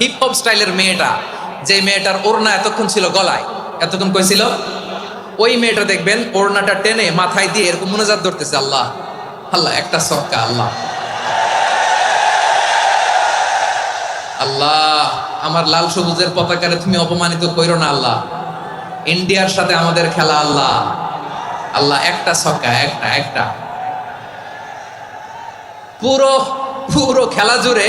Hip hop স্টাইলের মেয়েটা যে মেয়েটার ওড়না এতক্ষণ ছিল গলায়, এতক্ষণ কইছিল ওই মেয়েটা দেখবেন ওড়নাটা টেনে মাথায় দিয়ে এরকম মনোজাত ধরতেছে, আল্লাহ আল্লাহ, একটা সক্কা আল্লাহ। আল্লাহ, আমার লাল সবুজের পতাকারে তুমি অপমানিত কইরো না, আল্লাহ। ইন্ডিয়ার সাথে আমাদের খেলা, আল্লাহ। আল্লাহ, একটা ছক্কা একটা একটা। পুরো পুরো খেলা জুড়ে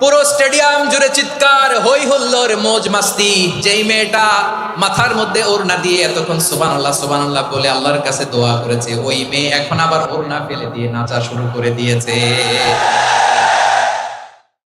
পুরো স্টেডিয়াম জুড়ে চিৎকার হই হল্লোর মোজ মাস্তি। যেই মেয়েটা মাথার মধ্যে ওড়না দিয়ে এতক্ষণ সুবান আল্লাহ সুবান আল্লাহ বলে আল্লাহর কাছে দোয়া করেছে, ওই মেয়ে এখন আবার ওড়না ফেলে দিয়ে নাচা শুরু করে দিয়েছে।